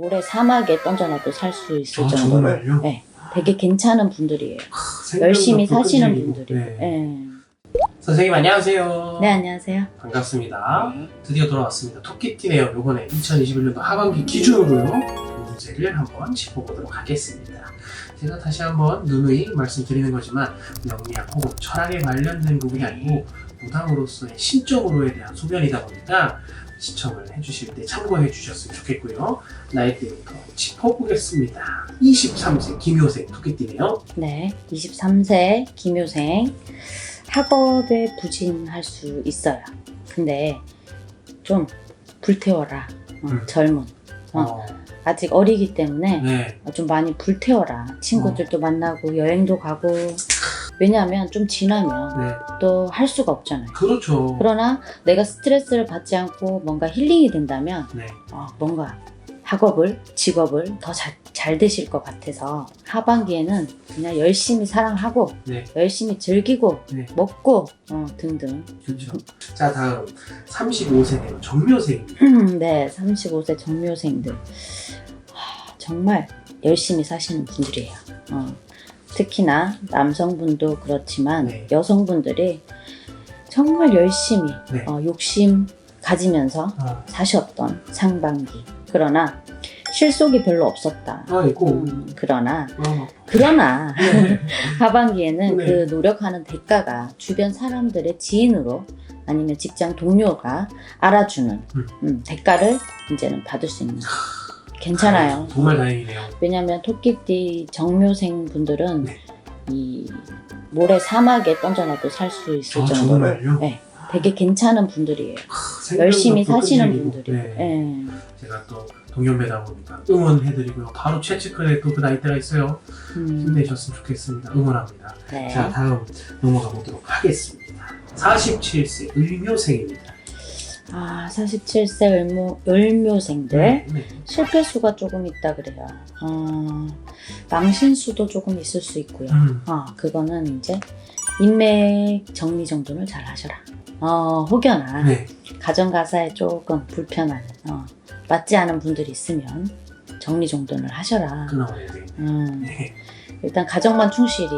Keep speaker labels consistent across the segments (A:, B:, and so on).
A: 모래 사막에 던져놔도 살 수 있을
B: 아,
A: 정도로
B: 정말요?
A: 네, 되게 괜찮은 분들이에요.
B: 생각보다
A: 열심히 사시는
B: 독특적이고.
A: 분들이.
B: 네.
A: 네.
B: 선생님 안녕하세요.
A: 네, 안녕하세요.
B: 반갑습니다.
A: 네.
B: 드디어 돌아왔습니다. 토끼띠네요. 요번에 2021년도 하반기 기준으로요. 문제를 한번 짚어보도록 하겠습니다. 제가 다시 한번 누누이 말씀드리는 거지만 명리학 혹은 철학에 관련된 부분이 아니고 무당으로서의 신적으로에 대한 소견이다 보니까 시청을 해주실 때 참고해 주셨으면 좋겠고요. 나이대부터 짚어보겠습니다. 23세 김효생 토끼띠네요.
A: 네, 23세 김효생 학업에 부진할 수 있어요. 근데 좀 불태워라. 어,
B: 음.
A: 젊은. 어.
B: 어,
A: 아직 어리기 때문에
B: 네.
A: 좀 많이 불태워라. 친구들도 만나고 여행도 가고. 왜냐하면 좀 지나면
B: 네.
A: 또 할 수가 없잖아요.
B: 그렇죠.
A: 그러나 내가 스트레스를 받지 않고 뭔가 힐링이 된다면
B: 네.
A: 어, 뭔가 학업을 직업을 더잘 되실 것 같아서 하반기에는 그냥 열심히 사랑하고
B: 네.
A: 열심히 즐기고
B: 네.
A: 먹고 어, 등등
B: 그렇죠. 자 다음 35세네요. 정묘생입니다.
A: 네 35세 정묘생들 하, 정말 열심히 사시는 분들이에요 어, 특히나 남성분도 그렇지만
B: 네.
A: 여성분들이 정말 열심히
B: 네.
A: 어, 욕심 가지면서
B: 아,
A: 사셨던 상반기 그러나 실속이 별로 없었다
B: 아 있고
A: 음, 그러나
B: 어,
A: 그러나
B: 네.
A: 하반기에는
B: 네.
A: 그 노력하는 대가가 주변 사람들의 지인으로 아니면 직장 동료가 알아주는
B: 음.
A: 음, 대가를 이제는 받을 수 있는 괜찮아요.
B: 정말 다행이네요.
A: 왜냐하면 토끼띠 정묘생 분들은
B: 네.
A: 이 모래 사막에 던져놔도 살 수 있을
B: 아,
A: 정도로
B: 정말요?
A: 네, 되게 괜찮은 분들이에요.
B: 생각보다
A: 열심히 사시는 분들이.
B: 네.
A: 네.
B: 제가 또 동년배다 보니까 응원해드리고요. 바로 최측근에 또그 나이대가 있어요.
A: 음,
B: 힘내셨으면 좋겠습니다. 응원합니다.
A: 네.
B: 자 다음 넘어가 보도록 하겠습니다. 47세 을묘생입니다.
A: 아, 47세 을묘, 을묘생들.
B: 네. 네.
A: 실패 수가 조금 있다 그래요. 어, 망신 수도 조금 있을 수 있고요.
B: 음,
A: 어, 그거는 이제 인맥 정리 정돈을 잘 하셔라. 어, 혹여나
B: 네.
A: 가정 가사에 조금 불편한 어, 맞지 않은 분들이 있으면 정리 정돈을 하셔라.
B: 돼.
A: 음,
B: 네.
A: 일단 가정만 충실히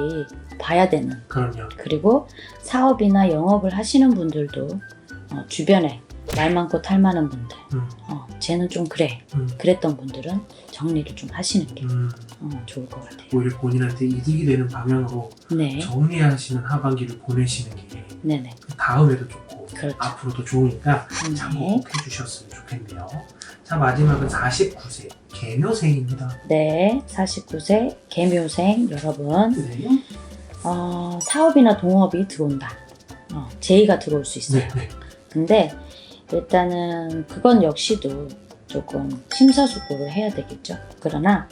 A: 봐야 되는
B: 그럼요.
A: 그리고 사업이나 영업을 하시는 분들도 어, 주변에 말 많고 탈 많은 분들,
B: 음,
A: 어, 쟤는 좀 그래.
B: 음,
A: 그랬던 분들은 정리를 좀 하시는 게
B: 음.
A: 어, 좋을 것 같아요.
B: 오히려 본인한테 이득이 되는 방향으로
A: 네,
B: 정리하시는 하반기를 보내시는 게
A: 네네.
B: 다음에도 좋고
A: 그렇죠.
B: 앞으로도 좋으니까 참고
A: 네.
B: 꼭 해주셨으면 좋겠네요. 자 마지막은 49세 개묘생입니다.
A: 네, 49세 개묘생 여러분,
B: 네.
A: 어, 사업이나 동업이 들어온다. 어, 제의가 들어올 수 있어요.
B: 네. 네.
A: 근데 일단은 그건 역시도 조금 심사숙고를 해야 되겠죠. 그러나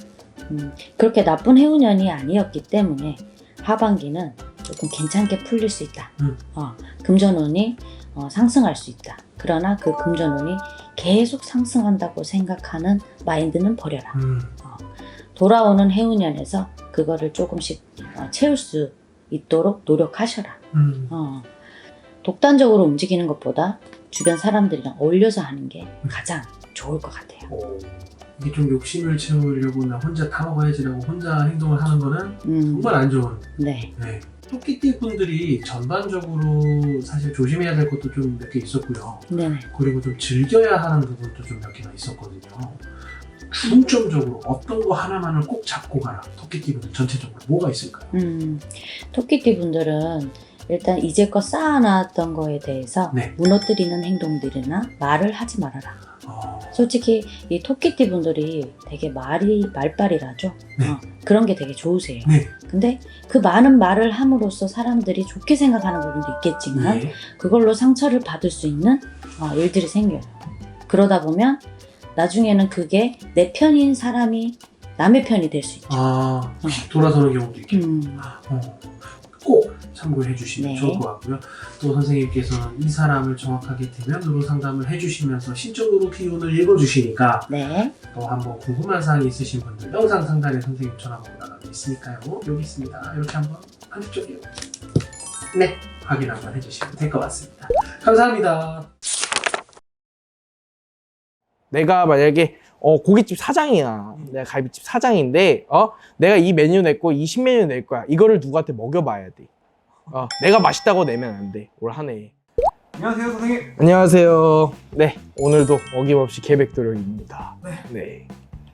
A: 음, 그렇게 나쁜 해운년이 아니었기 때문에 하반기는 조금 괜찮게 풀릴 수 있다.
B: 음.
A: 어, 금전운이 어, 상승할 수 있다. 그러나 그 금전운이 계속 상승한다고 생각하는 마인드는 버려라.
B: 음,
A: 돌아오는 해운년에서 그거를 조금씩 어, 채울 수 있도록 노력하셔라.
B: 음.
A: 어, 독단적으로 움직이는 것보다 주변 사람들이랑 어울려서 하는 게 가장 좋을 것 같아요.
B: 오, 이게 좀 욕심을 채우려고 나 혼자 다 먹어야지라고 혼자 행동을 하는 거는
A: 음,
B: 정말 안 좋은
A: 네,
B: 네. 토끼띠 분들이 전반적으로 사실 조심해야 될 것도 좀 몇 개 있었고요.
A: 네네.
B: 그리고 좀 즐겨야 하는 부분도 좀 몇 개가 있었거든요. 중점적으로 어떤 거 하나만을 꼭 잡고 가라. 토끼띠 분들 전체적으로 뭐가 있을까요?
A: 음, 토끼띠 분들은 일단 이제껏 쌓아놨던 거에 대해서
B: 네.
A: 무너뜨리는 행동들이나 말을 하지 말아라.
B: 어,
A: 솔직히 이 토끼띠 분들이 되게 말이 말빨이라죠.
B: 네.
A: 어, 그런 게 되게 좋으세요.
B: 네.
A: 근데 그 많은 말을 함으로써 사람들이 좋게 생각하는 부분도 있겠지만
B: 네.
A: 그걸로 상처를 받을 수 있는 어, 일들이 생겨요. 그러다 보면 나중에는 그게 내 편인 사람이 남의 편이 될 수 있죠.
B: 아, 돌아서는 경우도 있겠고.
A: 음,
B: 어, 꼭 참고해 주시면
A: 네.
B: 좋을 것 같고요. 또 선생님께서는 이 사람을 정확하게 대면으로 상담을 해주시면서 신적으로 기운을 읽어주시니까
A: 네.
B: 또 한번 궁금한 사항이 있으신 분들 영상 상단에 선생님 전화번호가 나가 있으니까요. 여기 있습니다. 이렇게 한번 한쪽이요. 네, 확인 한번 해주시면 될 것 같습니다. 감사합니다.
C: 내가 만약에 어, 고깃집 사장이야. 내가 갈비집 사장인데, 어, 내가 이 메뉴 냈고, 이 신메뉴 낼 거야. 이거를 누구한테 먹여봐야 돼. 어, 내가 맛있다고 내면 안 돼. 올 한 해.
D: 안녕하세요 선생님
C: 안녕하세요. 네, 오늘도 어김없이 계획 도령입니다. 네.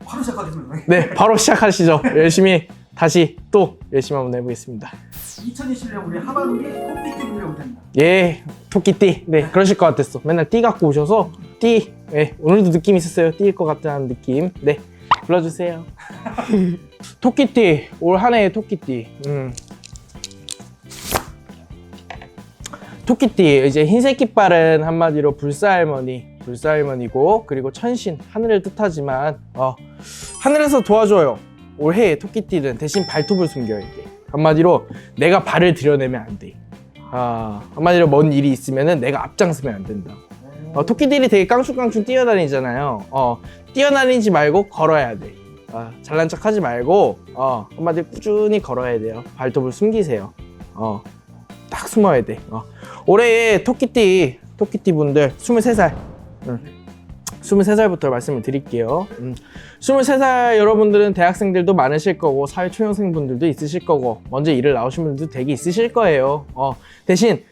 D: 바로 시작하겠습니다 선생님
C: 네, 바로 시작하시죠. 열심히 다시 또 열심히 한번 해보겠습니다.
D: 2021년 우리 하반기 콤피티 분려 오십니다
C: 예, 토끼띠. 네, 그러실 것 같았어. 맨날 띠 갖고 오셔서 띠. 네, 오늘도 느낌 있었어요. 띠일 것 같다는 느낌. 네, 불러주세요. 토끼띠. 올 한 해의 토끼띠. 음. 토끼띠. 이제 흰색 깃발은 한마디로 불사할머니. 불사할머니고 그리고 천신 하늘을 뜻하지만 어, 하늘에서 도와줘요. 올해 토끼띠는 대신 발톱을 숨겨야 돼. 한마디로 내가 발을 들여내면 안 돼. 아, 한마디로 먼 일이 있으면은 내가 앞장서면 안 된다. 어, 토끼들이 되게 깡충깡충 뛰어다니잖아요. 어, 뛰어다니지 말고 걸어야 돼. 아, 잘난 척 하지 말고, 어, 한마디로 꾸준히 걸어야 돼요. 발톱을 숨기세요. 어, 딱 숨어야 돼. 어. 올해 토끼띠, 토끼띠 분들 23살. 응. 23살부터 말씀을 드릴게요. 음. 23살 여러분들은 대학생들도 많으실 거고 사회 초년생 분들도 있으실 거고 먼저 일을 나오신 분들도 되게 있으실 거예요. 어, 대신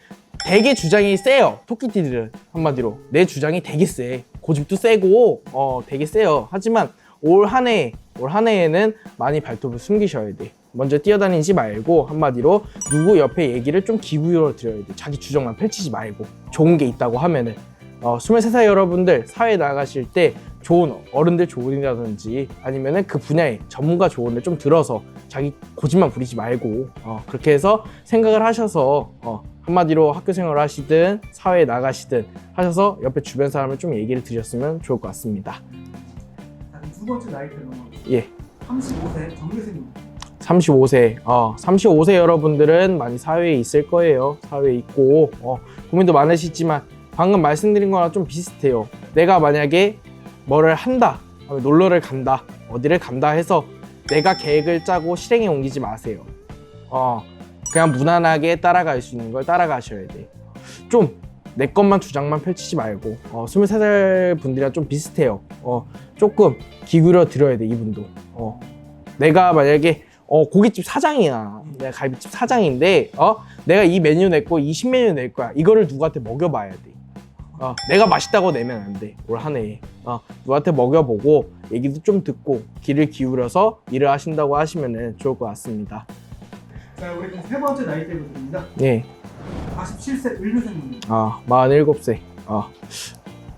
C: 되게 주장이 세요. 토끼띠들은 한마디로 내 주장이 되게 세. 고집도 세고 어, 되게 세요. 하지만 올 한 해, 올 한 해에는 많이 발톱을 숨기셔야 돼. 먼저 뛰어다니지 말고 한마디로 누구 옆에 얘기를 좀 기울여 드려야 돼. 자기 주장만 펼치지 말고 좋은 게 있다고 하면은 어, 23살 여러분들 사회에 나가실 때 좋은 어른들 조언이라든지 아니면은 그 분야의 전문가 조언을 좀 들어서 자기 고집만 부리지 말고 어, 그렇게 해서 생각을 하셔서 어, 한마디로 학교 생활을 하시든 사회에 나가시든 하셔서 옆에 주변 사람을 좀 얘기를 드렸으면 좋을 것 같습니다.
D: 자 그럼 두 번째 나이 대로 넘어가겠습니다
C: 예.
D: 35세 정교생입니다
C: 35세, 어, 35세 여러분들은 많이 사회에 있을 거예요. 사회에 있고, 어, 고민도 많으시지만, 방금 말씀드린 거랑 좀 비슷해요. 내가 만약에 뭐를 한다, 놀러를 간다, 어디를 간다 해서 내가 계획을 짜고 실행에 옮기지 마세요. 어, 그냥 무난하게 따라갈 수 있는 걸 따라가셔야 돼. 좀, 내 것만 주장만 펼치지 말고, 어, 23살 분들이랑 좀 비슷해요. 어, 조금 기울여 드려야 돼, 이분도. 어, 내가 만약에 어, 고깃집 사장이야. 내가 갈비집 사장인데, 어, 내가 이 메뉴 냈고 이 신메뉴 낼 거야. 이거를 누구한테 먹여봐야 돼. 어, 내가 맛있다고 내면 안 돼. 올 한 해에. 어, 누구한테 먹여보고 얘기도 좀 듣고 귀를 기울여서 일을 하신다고 하시면 좋을 것 같습니다.
D: 자 우리 그럼 세 번째 나이대부터입니다
C: 예.
D: 47세 을묘생입니다
C: 아, 47세. 어,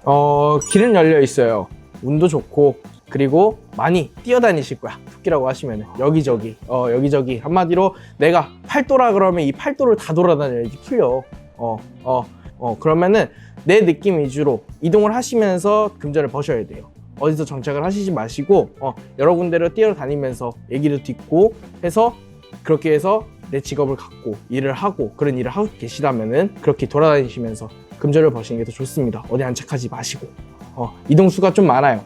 C: 어, 길은 열려 있어요. 운도 좋고, 그리고 많이 뛰어다니실 거야. 토끼라고 하시면 여기저기, 어, 여기저기. 한마디로 내가 팔도라 그러면 이 팔도를 다 돌아다녀야지 풀려. 어, 어, 어, 그러면은 내 느낌 위주로 이동을 하시면서 금전을 버셔야 돼요. 어디서 정착을 하시지 마시고, 어, 여러 군데로 뛰어다니면서 얘기를 듣고 해서 그렇게 해서 내 직업을 갖고 일을 하고 그런 일을 하고 계시다면은 그렇게 돌아다니시면서 금전을 버시는 게 더 좋습니다. 어디 안착하지 마시고 어, 이동수가 좀 많아요.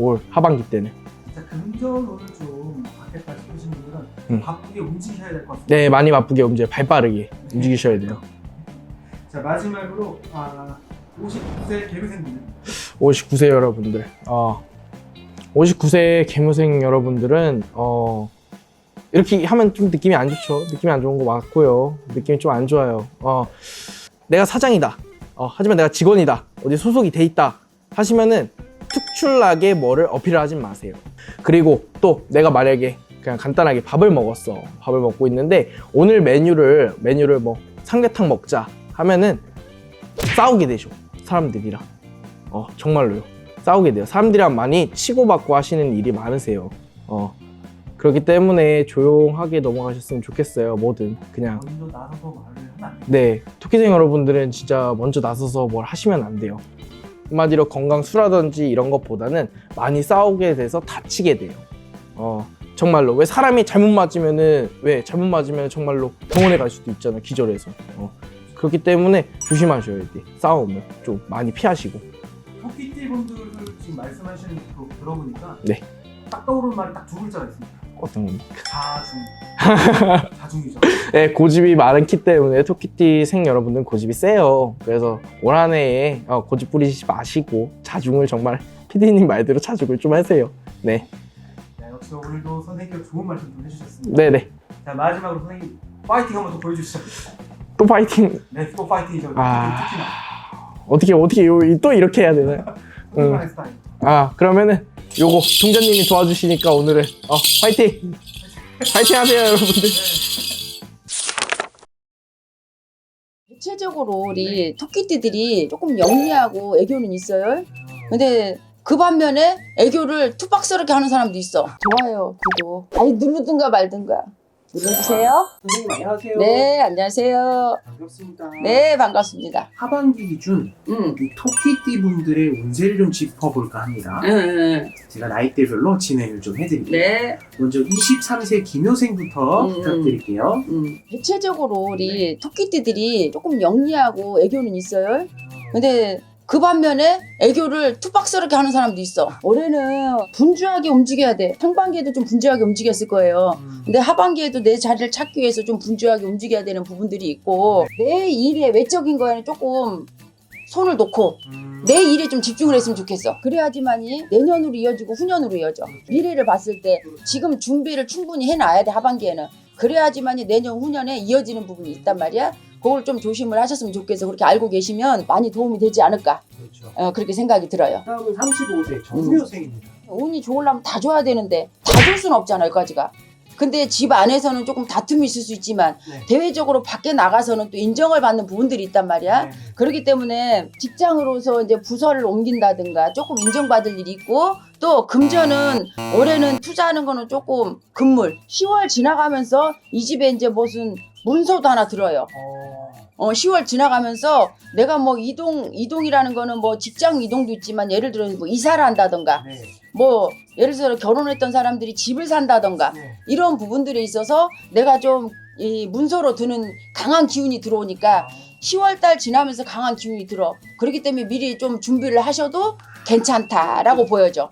C: 올 하반기 때는.
D: 자 금전운을 좀 받겠다 싶으신 분들은
C: 음.
D: 바쁘게 움직이셔야 될 것 같습니다
C: 네, 많이 바쁘게 움직여 발 빠르게 움직이셔야 돼요.
D: 자 마지막으로 아 59세 개그생분들
C: 59세 여러분들. 어, 59세 개무생 여러분들은 어, 이렇게 하면 좀 느낌이 안 좋죠. 느낌이 안 좋은 거 맞고요. 느낌이 좀 안 좋아요. 어, 내가 사장이다. 어, 하지만 내가 직원이다. 어디 소속이 돼 있다. 하시면은 특출나게 뭐를 어필을 하지 마세요. 그리고 또 내가 만약에 그냥 간단하게 밥을 먹었어. 밥을 먹고 있는데 오늘 메뉴를 메뉴를 뭐 삼계탕 먹자 하면은 싸우게 되죠. 사람들이랑. 어, 정말로요. 싸우게 돼요. 사람들이랑 많이 치고받고 하시는 일이 많으세요. 어. 그렇기 때문에 조용하게 넘어가셨으면 좋겠어요. 뭐든 그냥. 네, 토끼생 여러분들은 진짜 먼저 나서서 뭘 하시면 안 돼요. 한마디로 건강 수라든지 이런 것보다는 많이 싸우게 돼서 다치게 돼요. 어, 정말로. 왜 사람이 잘못 맞으면은, 왜 잘못 맞으면 정말로 병원에 갈 수도 있잖아, 기절해서. 어, 그렇기 때문에 조심하셔야 돼. 싸움을 좀 많이 피하시고.
D: 토끼띠 분들을 지금 말씀하시는 거 들어보니까
C: 네.
D: 딱 떠오르는 말이 딱 두 글자가 있습니다
C: 어떤 겁니까?
D: 자중 자중이죠
C: 네, 고집이 많기 때문에 토끼띠 생 여러분들은 고집이 세요. 그래서 올 한 해에 어, 고집 부리지 마시고 자중을 정말 피디님 말대로 자죽을 좀 하세요. 네,
D: 자, 역시 오늘도 선생님께서 좋은 말씀 좀 해주셨습니다.
C: 네, 네.
D: 자 마지막으로 선생님 파이팅 한번 더 보여주시죠.
C: 또 파이팅.
D: 네, 또 파이팅이죠.
C: 아.
D: 특히나
C: 어떻게 어떻게 요- 또 이렇게 해야 되나요?
D: 스타일.
C: 아 그러면은 요거 동자님이 도와주시니까 오늘은 어 파이팅. 파이팅 하세요 여러분들.
E: 대체적으로 우리 토끼띠들이 조금 영리하고 애교는 있어요. 근데 그 반면에 애교를 투박스럽게 하는 사람도 있어. 좋아요, 구독. 아니 누르든가 말든가. 눌러주세요.
B: 선생님 안녕하세요.
E: 네, 안녕하세요.
B: 반갑습니다.
E: 네, 반갑습니다.
B: 하반기 기준
E: 응,
B: 이 토끼띠 분들의 운세를 좀 짚어볼까 합니다.
E: 응, 응.
B: 제가 나이대별로 진행을 좀 해드릴게요.
E: 네,
B: 먼저 23세 김효생부터
E: 음.
B: 부탁드릴게요.
E: 음. 대체적으로 우리 토끼띠들이 조금 영리하고 애교는 있어요. 근데 그 반면에 애교를 투박스럽게 하는 사람도 있어. 올해는 분주하게 움직여야 돼. 상반기에도 좀 분주하게 움직였을 거예요. 근데 하반기에도 내 자리를 찾기 위해서 좀 분주하게 움직여야 되는 부분들이 있고 내 일의 외적인 거에는 조금 손을 놓고
B: 음.
E: 내 일에 좀 집중을 했으면 좋겠어. 그래야지만이 내년으로 이어지고 후년으로 이어져. 미래를 봤을 때 지금 준비를 충분히 해놔야 돼 하반기에는. 그래야지만이 내년 후년에 이어지는 부분이 있단 말이야. 그걸 좀 조심을 하셨으면 좋겠어. 그렇게 알고 계시면 많이 도움이 되지 않을까.
B: 그렇죠.
E: 어, 그렇게 생각이 들어요.
B: 다음은 35세 정효생입니다.
E: 운이 좋으려면 다 줘야 되는데 다 줄 수는 없잖아 여기까지가. 근데 집 안에서는 조금 다툼이 있을 수 있지만
B: 네.
E: 대외적으로 밖에 나가서는 또 인정을 받는 부분들이 있단 말이야.
B: 네.
E: 그렇기 때문에 직장으로서 이제 부서를 옮긴다든가 조금 인정받을 일이 있고 또 금전은 올해는 투자하는 거는 조금 금물 10월 지나가면서 이 집에 이제 무슨 문서도 하나 들어요.
B: 어,
E: 어 10월 지나가면서 내가 뭐 이동 이동이라는 거는 뭐 직장 이동도 있지만 예를 들어 뭐 이사를 한다던가
B: 네.
E: 뭐 예를 들어 결혼했던 사람들이 집을 산다던가
B: 네.
E: 이런 부분들에 있어서 내가 좀 이 문서로 드는 강한 기운이 들어오니까 10월 달 지나면서 강한 기운이 들어. 그렇기 때문에 미리 좀 준비를 하셔도 괜찮다라고 보여져.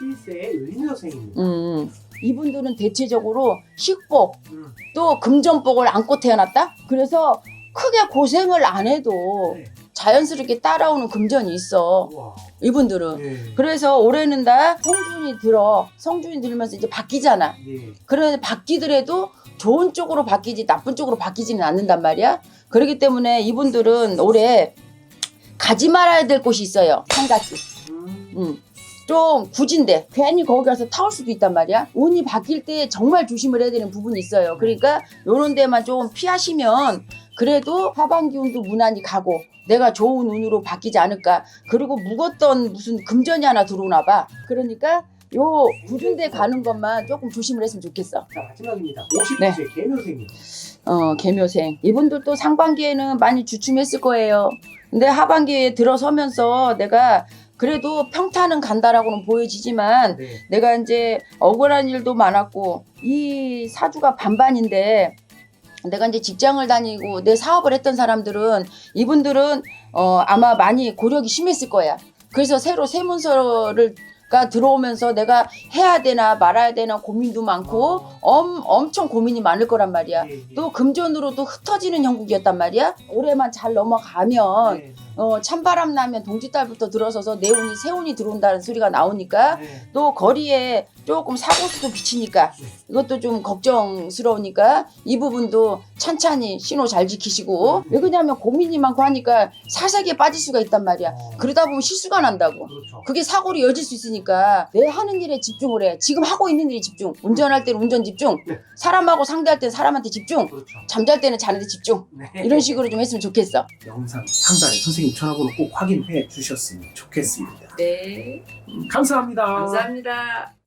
E: 음.
B: 47세 을묘생입니다.
E: 음. 이분들은 대체적으로 식복
B: 음.
E: 또 금전복을 안고 태어났다. 그래서 크게 고생을 안 해도
B: 네.
E: 자연스럽게 따라오는 금전이 있어.
B: 우와.
E: 이분들은.
B: 네.
E: 그래서 올해는 다 성준이 들어. 성준이 들면서 이제 바뀌잖아.
B: 네.
E: 그래 바뀌더라도 좋은 쪽으로 바뀌지 나쁜 쪽으로 바뀌지는 않는단 말이야. 그렇기 때문에 이분들은 올해 가지 말아야 될 곳이 있어요. 한 가지.
B: 음.
E: 음. 좀 굳은데 괜히 거기 가서 타올 수도 있단 말이야. 운이 바뀔 때 정말 조심을 해야 되는 부분이 있어요. 그러니까 요런 데만 좀 피하시면 그래도 하반 기 운도 무난히 가고 내가 좋은 운으로 바뀌지 않을까. 그리고 묵었던 무슨 금전이 하나 들어오나 봐. 그러니까 요데 가는 것만 조금 조심을 했으면 좋겠어.
B: 자 마지막입니다.
E: 네.
B: 50세 개묘생입니다.
E: 어, 개묘생. 이분들도 상반기에는 많이 주춤했을 거예요. 근데 하반기에 들어서면서 내가 그래도 평타는 간다라고는 보여지지만
B: 네.
E: 내가 이제 억울한 일도 많았고 이 사주가 반반인데 내가 이제 직장을 다니고 내 사업을 했던 사람들은 이분들은 어 아마 많이 고력이 심했을 거야. 그래서 새로 세문서를 가 들어오면서 내가 해야 되나 말아야 되나 고민도 많고 엄, 엄청 고민이 많을 거란 말이야.
B: 예, 예.
E: 또 금전으로도 흩어지는 형국이었단 말이야. 올해만 잘 넘어가면
B: 네.
E: 어, 찬바람 나면 동지달부터 들어서서 내 운이 새 운이 들어온다는 소리가 나오니까
B: 네.
E: 또 거리에 조금 사고수도 비치니까
B: 네.
E: 이것도 좀 걱정스러우니까 이 부분도 찬찬히 신호 잘 지키시고 왜 그러냐면 고민이 많고 하니까 사색에 빠질 수가 있단 말이야.
B: 어,
E: 그러다 보면 실수가 난다고.
B: 그렇죠.
E: 그게 사고로 이어질 수 있으니까 내 하는 일에 집중을 해. 지금 하고 있는 일에 집중. 운전할 때는 운전 집중.
B: 네.
E: 사람하고 상대할 때는 사람한테 집중.
B: 그렇죠.
E: 잠잘 때는 자는데 집중.
B: 네.
E: 이런 식으로 좀 했으면 좋겠어.
B: 영상 상단에 선생님 전화번호 꼭 확인해 주셨으면 좋겠습니다.
E: 네.
B: 감사합니다.
E: 감사합니다.